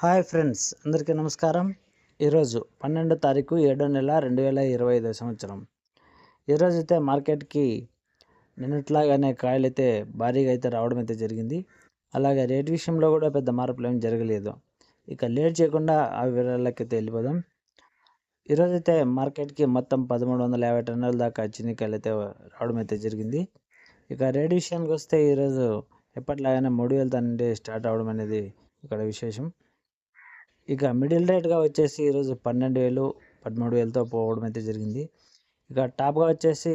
Hi friends అందరికీ నమస్కారం. ఈరోజు పన్నెండో తారీఖు ఏడో నెల రెండు వేల ఇరవై ఐదో సంవత్సరం. ఈరోజు అయితే మార్కెట్కి నిన్నట్లాగానే కాయలు అయితే భారీగా అయితే రావడం అయితే జరిగింది. అలాగే రేట్ విషయంలో కూడా పెద్ద మార్పులు ఏం జరగలేదు. ఇక లేట్ చేయకుండా ఆ వివరాలకి అయితే వెళ్ళిపోదాం. ఈరోజు అయితే మార్కెట్కి మొత్తం పదమూడు వందల యాభై టన్నుల దాకా చిన్నికాయలు అయితే రావడం అయితే జరిగింది. ఇక రేట్ విషయానికి వస్తే ఈరోజు ఎప్పటిలాగానే మూడు వేలతో నుండి స్టార్ట్ అవడం అనేది ఇక్కడ విశేషం. ఇక మిడిల్ రేట్గా వచ్చేసి ఈరోజు పన్నెండు వేలు పదమూడు వేలతో పోవడం అయితే జరిగింది. ఇక టాప్గా వచ్చేసి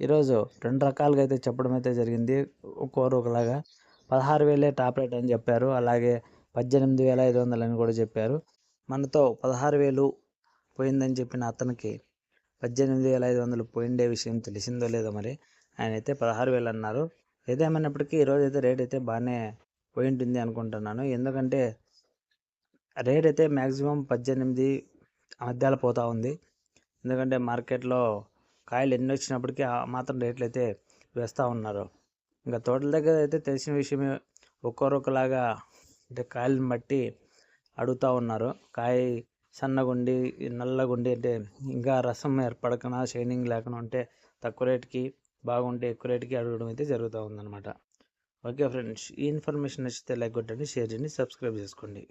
ఈరోజు రెండు రకాలుగా అయితే చెప్పడం అయితే జరిగింది. ఒక్కోరు ఒకలాగా పదహారు వేలే టాప్ రేట్ అని చెప్పారు. అలాగే పద్దెనిమిది వేల ఐదు వందలు అని కూడా చెప్పారు. మనతో పదహారు వేలు పోయిందని చెప్పిన అతనికి పద్దెనిమిది వేల ఐదు వందలు పోయిండే విషయం తెలిసిందో లేదో మరి ఆయన అయితే పదహారు వేలు అన్నారు. ఏదేమైనప్పటికీ ఈరోజు అయితే రేట్ అయితే బాగానే పోయి ఉంటుంది అనుకుంటున్నాను. ఎందుకంటే రేట్ అయితే మ్యాక్సిమం పద్దెనిమిది మధ్యాలో పోతూ ఉంది. ఎందుకంటే మార్కెట్లో కాయలు ఎన్ని వచ్చినప్పటికీ ఆ మాత్రం రేట్లు అయితే వేస్తూ ఉన్నారు. ఇంకా తోటల దగ్గర అయితే తెలిసిన విషయమే ఒక్కొరొకలాగా అంటే కాయలను బట్టి అడుగుతూ ఉన్నారు. కాయ సన్నగుండి నల్లగుండి అంటే ఇంకా రసం ఏర్పడకనా షైనింగ్ లేకుండా ఉంటే తక్కువ రేటుకి బాగుంటే ఎక్కువ రేటుకి అడగడం అయితే జరుగుతూ ఉందన్నమాట. ఓకే ఫ్రెండ్స్ ఈ ఇన్ఫర్మేషన్ నచ్చితే లైక్ కొట్టండి షేర్ చేయండి సబ్స్క్రైబ్ చేసుకోండి.